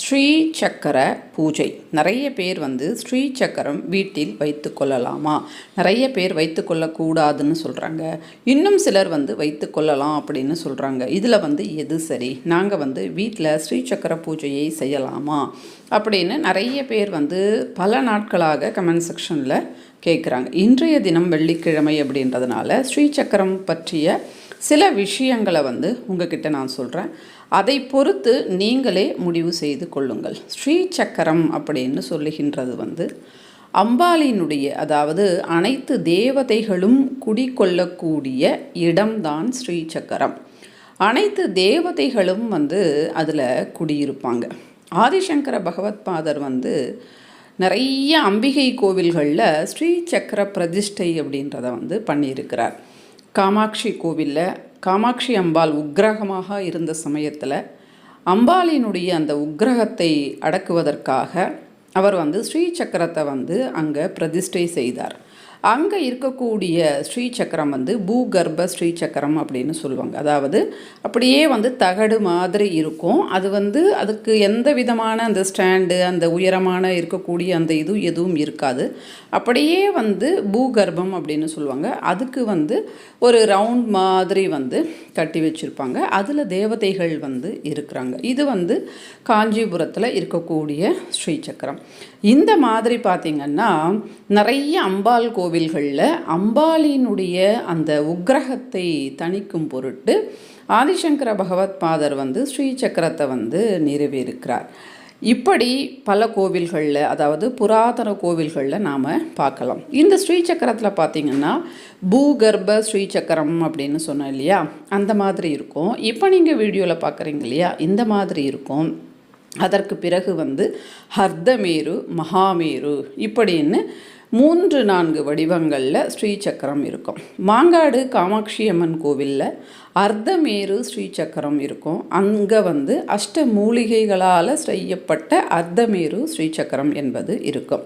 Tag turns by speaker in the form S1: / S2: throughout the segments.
S1: ஸ்ரீ சக்கர பூஜை நிறைய பேர் வந்து ஸ்ரீ சக்கரம் வீட்டில் வைத்து கொள்ளலாமா நிறைய பேர் வைத்து கொள்ளக்கூடாதுன்னு சொல்கிறாங்க இன்னும் சிலர் வந்து வைத்து கொள்ளலாம் அப்படின்னு சொல்கிறாங்க இதில் வந்து எது சரி நாங்கள் வந்து வீட்டில் ஸ்ரீ சக்கர பூஜையை செய்யலாமா அப்படின்னு நிறைய பேர் வந்து பல நாட்களாக கமெண்ட் செக்ஷனில் கேட்குறாங்க இன்றைய தினம் வெள்ளிக்கிழமை அப்படின்றதுனால ஸ்ரீ சக்கரம் பற்றிய சில விஷயங்களை வந்து உங்ககிட்ட நான் சொல்கிறேன் அதை பொறுத்து நீங்களே முடிவு செய்து கொள்ளுங்கள் ஸ்ரீ சக்கரம் அப்படின்னு சொல்லுகின்றது வந்து அம்பாலினுடைய அதாவது அனைத்து தேவதைகளும் குடிக்கொள்ளக்கூடிய இடம்தான் ஸ்ரீ சக்கரம் அனைத்து தேவதைகளும் வந்து அதில் குடியிருப்பாங்க ஆதிசங்கர பகவத் பாதர் வந்து நிறைய அம்பிகை கோவில்களில் ஸ்ரீ சக்கர பிரதிஷ்டை அப்படின்றத வந்து பண்ணியிருக்கிறார் காமாட்சி கோவிலில் காமாட்சி அம்பாள் உக்ரகமாக இருந்த சமயத்தில் அம்பாளினுடைய அந்த உக்ரகத்தை அடக்குவதற்காக அவர் வந்து ஸ்ரீ சக்கரத்தை வந்து அங்கே பிரதிஷ்டை செய்தார் அங்கே இருக்கக்கூடிய ஸ்ரீ சக்கரம் வந்து பூகர்ப்ப ஸ்ரீ சக்கரம் அப்படின்னு சொல்லுவாங்க அதாவது அப்படியே வந்து தகடு மாதிரி இருக்கும் அது வந்து அதுக்கு எந்த விதமான அந்த ஸ்டாண்டு அந்த உயரமான இருக்கக்கூடிய அந்த இது எதுவும் இருக்காது அப்படியே வந்து பூகர்ப்பம் அப்படின்னு சொல்லுவாங்க அதுக்கு வந்து ஒரு ரவுண்ட் மாதிரி வந்து கட்டி வச்சுருப்பாங்க அதில் தேவதைகள் வந்து இருக்கிறாங்க இது வந்து காஞ்சிபுரத்தில் இருக்கக்கூடிய ஸ்ரீ சக்கரம் இந்த மாதிரி பார்த்திங்கன்னா நிறைய அம்பாள் கோவில் கோவில்களில் அம்பாளினுடைய அந்த உக்ரகத்தை தணிக்கும் பொருட்டு ஆதிசங்கர பகவத் பாதர் வந்து ஸ்ரீ சக்கரத்தை வந்து நிறுவியிருக்கிறார் இப்படி பல கோவில்களில் அதாவது புராதன கோவில்களில் நாம் பார்க்கலாம் இந்த ஸ்ரீ சக்கரத்தில் பார்த்திங்கன்னா பூகர்ப்ப ஸ்ரீ சக்கரம் அப்படின்னு சொன்னோம் இல்லையா அந்த மாதிரி இருக்கும் இப்போ நீங்கள் வீடியோவில் பார்க்குறீங்க இல்லையா இந்த மாதிரி இருக்கும் அதற்கு பிறகு வந்து ஹர்தமேரு மகாமேரு இப்படின்னு மூன்று நான்கு வடிவங்களில் ஸ்ரீசக்கரம் இருக்கும் மாங்காடு காமாட்சி அம்மன் கோவிலில் அர்த்தமேரு ஸ்ரீசக்கரம் இருக்கும் அங்கே வந்து அஷ்ட மூலிகைகளால் செய்யப்பட்ட அர்த்தமேரு ஸ்ரீசக்கரம் என்பது இருக்கும்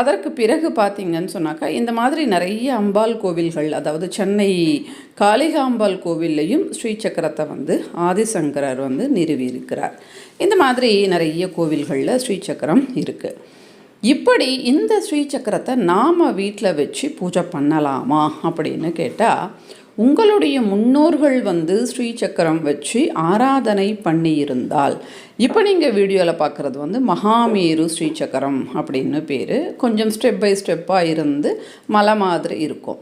S1: அதற்கு பிறகு பார்த்திங்கன்னு சொன்னாக்கா இந்த மாதிரி நிறைய அம்பாள் கோவில்கள் அதாவது சென்னை காளிகாம்பாள் கோவில்லையும் ஸ்ரீ சக்கரத்தை வந்து ஆதிசங்கரர் வந்து நிறுவி இருக்கிறார் இந்த மாதிரி நிறைய கோவில்களில் ஸ்ரீ சக்கரம் இருக்குது இப்படி இந்த ஸ்ரீ சக்கரத்தை நாம் வீட்டில் வச்சு பூஜை பண்ணலாமா அப்படின்னு கேட்டால் உங்களுடைய முன்னோர்கள் வந்து ஸ்ரீ சக்கரம் வச்சு ஆராதனை பண்ணியிருந்தால் இப்போ நீங்கள் வீடியோவில் பார்க்குறது வந்து மகாமேரு ஸ்ரீ சக்கரம் அப்படின்னு பேர் கொஞ்சம் ஸ்டெப் பை ஸ்டெப்பாக இருந்து மலை மாதிரி இருக்கும்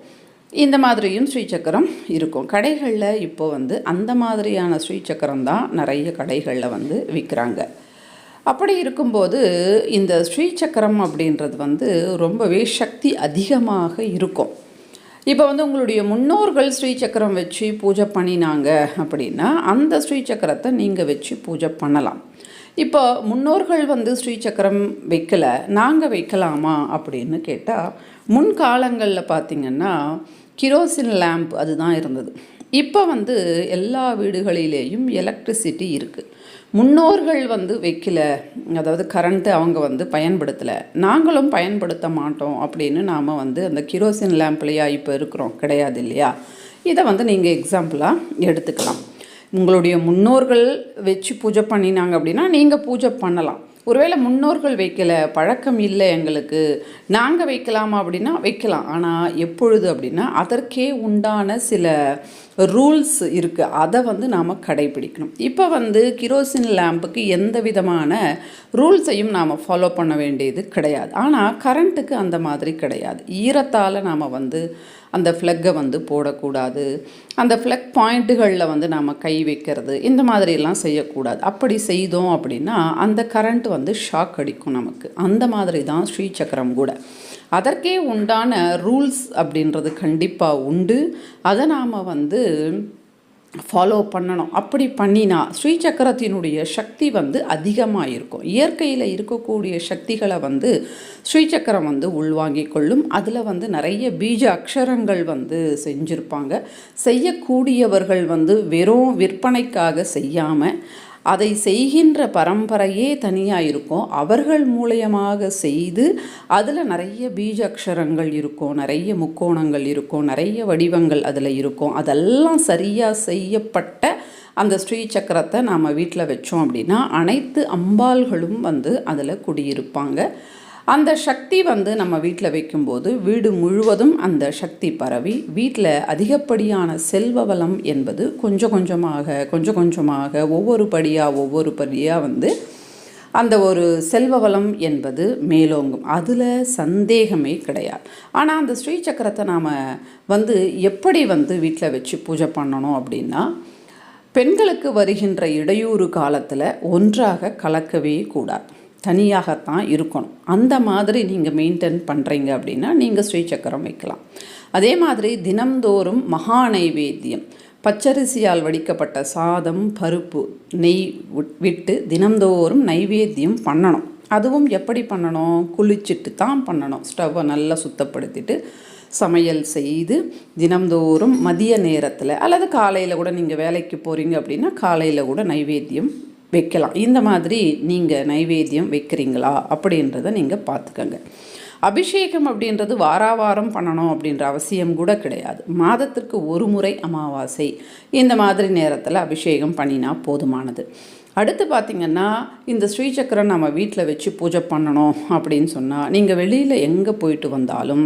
S1: இந்த மாதிரியும் ஸ்ரீசக்கரம் இருக்கும் கடைகளில் இப்போ வந்து அந்த மாதிரியான ஸ்ரீசக்கரம் தான் நிறைய கடைகளில் வந்து விற்கிறாங்க அப்படி இருக்கும்போது இந்த ஸ்ரீசக்கரம் அப்படின்றது வந்து ரொம்பவே சக்தி அதிகமாக இருக்கும் இப்போ வந்து உங்களுடைய முன்னோர்கள் ஸ்ரீசக்கரம் வச்சு பூஜை பண்ணினாங்க அப்படின்னா அந்த ஸ்ரீசக்கரத்தை நீங்கள் வச்சு பூஜை பண்ணலாம் இப்போ முன்னோர்கள் வந்து ஸ்ரீசக்கரம் வைக்கலை நாங்கள் வைக்கலாமா அப்படின்னு கேட்டால் முன்காலங்களில் பார்த்திங்கன்னா கிரோசின் லேம்ப் அதுதான் இருந்தது இப்போ வந்து எல்லா வீடுகளிலேயும் எலக்ட்ரிசிட்டி இருக்குது முன்னோர்கள் வந்து வைக்கல அதாவது கரண்ட்டு அவங்க வந்து பயன்படுத்தலை நாங்களும் பயன்படுத்த மாட்டோம் அப்படின்னு நாம் வந்து அந்த கிரோசின் லேம்ப்லையா இப்போ இருக்கிறோம் கிடையாது இல்லையா இதை வந்து நீங்கள் எக்ஸாம்பிளாக எடுத்துக்கலாம் உங்களுடைய முன்னோர்கள் வச்சு பூஜை பண்ணினாங்க அப்படின்னா நீங்கள் பூஜை பண்ணலாம் ஒருவேளை முன்னோர்கள் வைக்கல பழக்கம் இல்லை எங்களுக்கு நாங்கள் வைக்கலாமா அப்படின்னா வைக்கலாம் ஆனால் எப்பொழுது அப்படின்னா அதற்கே உண்டான சில ரூல்ஸ் இருக்குது அதை வந்து நாம் கடைபிடிக்கணும் இப்போ வந்து கிரோசின் லேம்புக்கு எந்த விதமான ரூல்ஸையும் நாம் ஃபாலோ பண்ண வேண்டியது கிடையாது ஆனால் கரண்ட்டுக்கு அந்த மாதிரி கிடையாது ஈரத்தால் நாம் வந்து அந்த ஃப்ளக்கை வந்து போடக்கூடாது அந்த ஃப்ளக் பாயிண்ட்டுகளில் வந்து நாம் கை வைக்கிறது இந்த மாதிரிலாம் செய்யக்கூடாது அப்படி செய்தோம் அப்படின்னா அந்த கரண்ட் வந்து ஷாக் அடிக்கும் நமக்கு அந்த மாதிரி தான் ஸ்ரீ சக்கரம் கூட அதற்கே உண்டான ரூல்ஸ் அப்படின்றது கண்டிப்பாக உண்டு அதை நாம் வந்து ஃபாலோ பண்ணணும் அப்படி பண்ணினா ஸ்ரீ சக்கரத்தினுடைய சக்தி வந்து அதிகமாக இருக்கும் இயற்கையில் இருக்கக்கூடிய சக்திகளை வந்து ஸ்ரீ சக்கரம் வந்து உள்வாங்கி கொள்ளும் அதில் வந்து நிறைய பீஜ அக்ஷரங்கள் வந்து செஞ்சுருப்பாங்க செய்யக்கூடியவர்கள் வந்து வெறும் விற்பனைக்காக செய்யாமல் அதை செய்கின்ற பரம்பரையே தனியாக இருக்கும் அவர்கள் மூலியமாக செய்து அதில் நிறைய அக்ஷரங்கள் இருக்கும் நிறைய முக்கோணங்கள் இருக்கும் நிறைய வடிவங்கள் அதில் இருக்கும் அதெல்லாம் சரியாக செய்யப்பட்ட அந்த ஸ்ரீ சக்கரத்தை நாம் வீட்டில் வச்சோம் அப்படின்னா அனைத்து அம்பாள்களும் வந்து அதில் குடியிருப்பாங்க அந்த சக்தி வந்து நம்ம வீட்டில் வைக்கும்போது வீடு முழுவதும் அந்த சக்தி பரவி வீட்டில் அதிகப்படியான செல்வ வளம் என்பது கொஞ்சம் கொஞ்சமாக கொஞ்சம் கொஞ்சமாக ஒவ்வொரு படியாக ஒவ்வொரு படியாக வந்து அந்த ஒரு செல்வ வளம் என்பது மேலோங்கும் அதில் சந்தேகமே கிடையாது ஆனால் அந்த ஸ்ரீ சக்கரத்தை நாம் வந்து எப்படி வந்து வீட்டில் வச்சு பூஜை பண்ணணும் அப்படின்னா பெண்களுக்கு வருகின்ற இடையூறு காலத்தில் ஒன்றாக கலக்கவே கூடாது தனியாகத்தான் இருக்கணும் அந்த மாதிரி நீங்கள் மெயின்டைன் பண்ணுறீங்க அப்படின்னா நீங்கள் ஸ்ரீசக்கரம் வைக்கலாம் அதே மாதிரி தினம்தோறும் மகா நைவேத்தியம் பச்சரிசியால் வடிக்கப்பட்ட சாதம் பருப்பு நெய் விட்டு தினம்தோறும் நைவேத்தியம் பண்ணணும் அதுவும் எப்படி பண்ணணும் குளிச்சுட்டு தான் பண்ணணும் ஸ்டவ்வை நல்லா சுத்தப்படுத்திட்டு சமையல் செய்து தினம்தோறும் மதிய நேரத்தில் அல்லது காலையில் கூட நீங்கள் வேலைக்கு போகிறீங்க அப்படின்னா காலையில் கூட நைவேத்தியம் வைக்கலாம் இந்த மாதிரி நீங்கள் நைவேத்தியம் வைக்கிறீங்களா அப்படின்றத நீங்கள் பார்த்துக்கோங்க அபிஷேகம் அப்படின்றது வாராவாரம் வாரம் பண்ணணும் அப்படின்ற அவசியம் கூட கிடையாது மாதத்திற்கு ஒரு முறை அமாவாசை இந்த மாதிரி நேரத்தில் அபிஷேகம் பண்ணினா போதுமானது அடுத்து பார்த்திங்கன்னா இந்த ஸ்ரீசக்கரம் நம்ம வீட்டில் வச்சு பூஜை பண்ணணும் அப்படின்னு சொன்னால் நீங்கள் வெளியில் எங்கே போயிட்டு வந்தாலும்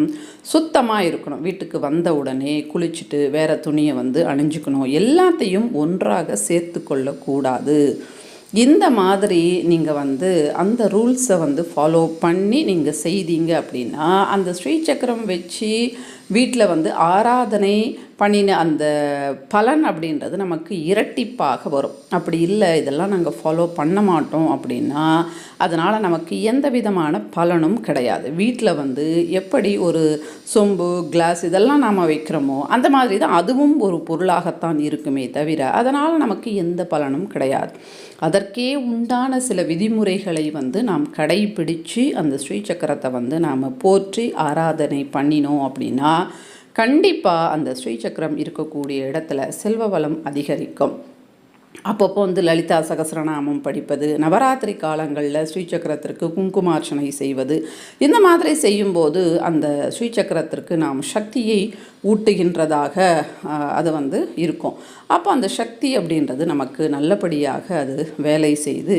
S1: சுத்தமாக இருக்கணும் வீட்டுக்கு வந்த உடனே குளிச்சுட்டு வேறு துணியை வந்து அணிஞ்சுக்கணும் எல்லாத்தையும் ஒன்றாக சேர்த்து கொள்ளக்கூடாது இந்த மாதிரி நீங்கள் வந்து அந்த ரூல்ஸை வந்து ஃபாலோ பண்ணி நீங்கள் செய்தீங்க அப்படின்னா அந்த ஸ்ரீ சக்கரம் வச்சு வீட்டில் வந்து ஆராதனை பண்ணின அந்த பலன் அப்படின்றது நமக்கு இரட்டிப்பாக வரும் அப்படி இல்லை இதெல்லாம் நாங்கள் ஃபாலோ பண்ண மாட்டோம் அப்படின்னா அதனால் நமக்கு எந்த விதமான பலனும் கிடையாது வீட்டில் வந்து எப்படி ஒரு சொம்பு கிளாஸ் இதெல்லாம் நாம் வைக்கிறோமோ அந்த மாதிரி தான் அதுவும் ஒரு பொருளாகத்தான் இருக்குமே தவிர அதனால் நமக்கு எந்த பலனும் கிடையாது அதற்கே உண்டான சில விதிமுறைகளை வந்து நாம் கடைபிடித்து அந்த ஸ்ரீ சக்கரத்தை வந்து நாம் போற்றி ஆராதனை பண்ணினோம் அப்படின்னா கண்டிப்பாக அந்த ஸ்ரீ சக்கரம் இருக்கக்கூடிய இடத்துல செல்வ வளம் அதிகரிக்கும் அப்பப்போ வந்து லலிதா சகசிரநாமம் படிப்பது நவராத்திரி காலங்களில் ஸ்ரீசக்கரத்திற்கு குங்குமார்ச்சனை செய்வது இந்த மாதிரி செய்யும்போது அந்த ஸ்ரீசக்கரத்திற்கு நாம் சக்தியை ஊட்டுகின்றதாக அது வந்து இருக்கும் அப்போ அந்த சக்தி அப்படின்றது நமக்கு நல்லபடியாக அது வேலை செய்து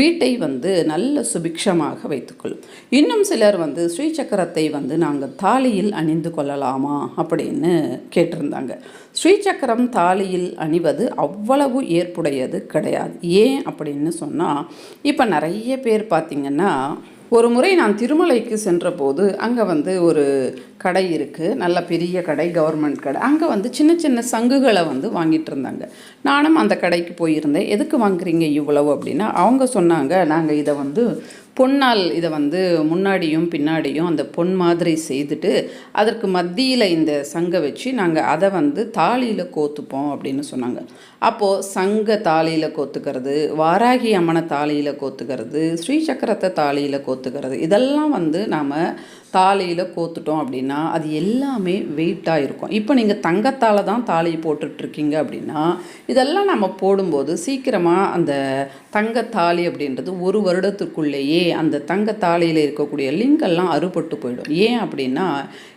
S1: வீட்டை வந்து நல்ல சுபிக்ஷமாக வைத்துக்கொள்ளும் இன்னும் சிலர் வந்து ஸ்ரீசக்கரத்தை வந்து நாங்கள் தாலியில் அணிந்து கொள்ளலாமா அப்படின்னு கேட்டிருந்தாங்க ஸ்ரீசக்கரம் தாலியில் அணிவது அவ்வளவு ஏற்ப ஏற்புடையது கிடையாது ஏன் அப்படின்னு சொன்னால் இப்போ நிறைய பேர் பார்த்திங்கன்னா ஒரு முறை நான் திருமலைக்கு சென்றபோது அங்கே வந்து ஒரு கடை இருக்குது நல்ல பெரிய கடை கவர்மெண்ட் கடை அங்கே வந்து சின்ன சின்ன சங்குகளை வந்து வாங்கிட்டு இருந்தாங்க நானும் அந்த கடைக்கு போயிருந்தேன் எதுக்கு வாங்குறீங்க இவ்வளவு அப்படின்னா அவங்க சொன்னாங்க நாங்கள் இதை வந்து பொன்னால் இதை வந்து முன்னாடியும் பின்னாடியும் அந்த பொன் மாதிரி செய்துட்டு அதற்கு மத்தியில் இந்த சங்கை வச்சு நாங்கள் அதை வந்து தாலியில் கோத்துப்போம் அப்படின்னு சொன்னாங்க அப்போது சங்க தாலியில் கோத்துக்கிறது வாராகி அம்மனை தாலியில் கோத்துக்கிறது ஸ்ரீசக்கரத்தை தாலியில் கோத்துக்கிறது இதெல்லாம் வந்து நாம் தாலியில் கோத்துட்டோம் அப்படின்னா அது எல்லாமே வெயிட்டாக இருக்கும் இப்போ நீங்கள் தங்கத்தால் தான் தாலி போட்டுட்ருக்கீங்க அப்படின்னா இதெல்லாம் நம்ம போடும்போது சீக்கிரமாக அந்த தங்கத்தாலி அப்படின்றது ஒரு வருடத்துக்குள்ளேயே அந்த தங்கத்தாலியில் இருக்கக்கூடிய லிங்கெல்லாம் அறுபட்டு போயிடும் ஏன் அப்படின்னா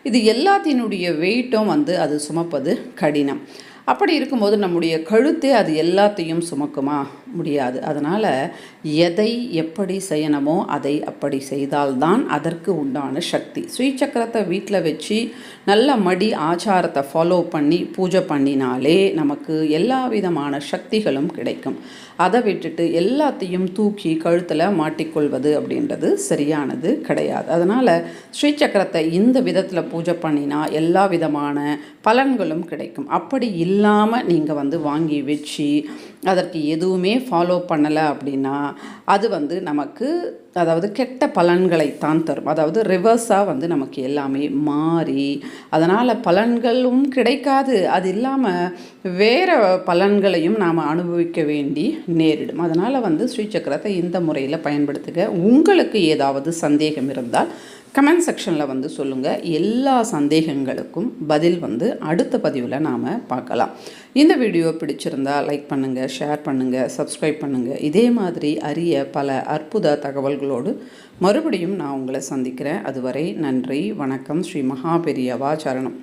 S1: இது எல்லாத்தினுடைய வெயிட்டும் வந்து அது சுமப்பது கடினம் அப்படி இருக்கும்போது நம்முடைய கழுத்தே அது எல்லாத்தையும் சுமக்குமா முடியாது அதனால் எதை எப்படி செய்யணுமோ அதை அப்படி செய்தால்தான் அதற்கு உண்டான சக்தி ஸ்ரீசக்கரத்தை வீட்டில் வச்சு நல்ல மடி ஆச்சாரத்தை ஃபாலோ பண்ணி பூஜை பண்ணினாலே நமக்கு எல்லா விதமான சக்திகளும் கிடைக்கும் அதை விட்டுட்டு எல்லாத்தையும் தூக்கி கழுத்தில் மாட்டிக்கொள்வது அப்படின்றது சரியானது கிடையாது அதனால் ஸ்ரீசக்கரத்தை இந்த விதத்தில் பூஜை பண்ணினா எல்லா விதமான பலன்களும் கிடைக்கும் அப்படி இல்லை இல்லாமல் நீங்கள் வந்து வாங்கி வச்சு அதற்கு எதுவுமே ஃபாலோ பண்ணலை அப்படின்னா அது வந்து நமக்கு அதாவது கெட்ட பலன்களை தான் தரும் அதாவது ரிவர்ஸாக வந்து நமக்கு எல்லாமே மாறி அதனால் பலன்களும் கிடைக்காது அது இல்லாமல் வேறு பலன்களையும் நாம் அனுபவிக்க வேண்டி நேரிடும் அதனால் வந்து ஸ்ரீ சக்கரத்தை இந்த முறையில் பயன்படுத்துக உங்களுக்கு ஏதாவது சந்தேகம் இருந்தால் கமெண்ட் செக்ஷனில் வந்து சொல்லுங்கள் எல்லா சந்தேகங்களுக்கும் பதில் வந்து அடுத்த பதிவில் நாம் பார்க்கலாம் இந்த வீடியோ பிடிச்சிருந்தால் லைக் பண்ணுங்கள் ஷேர் பண்ணுங்கள் சப்ஸ்கிரைப் பண்ணுங்கள் இதே மாதிரி அரிய பல அற்புத தகவல்களோடு மறுபடியும் நான் உங்களை சந்திக்கிறேன் அதுவரை நன்றி வணக்கம் ஸ்ரீ மகாபெரியவா சரணம்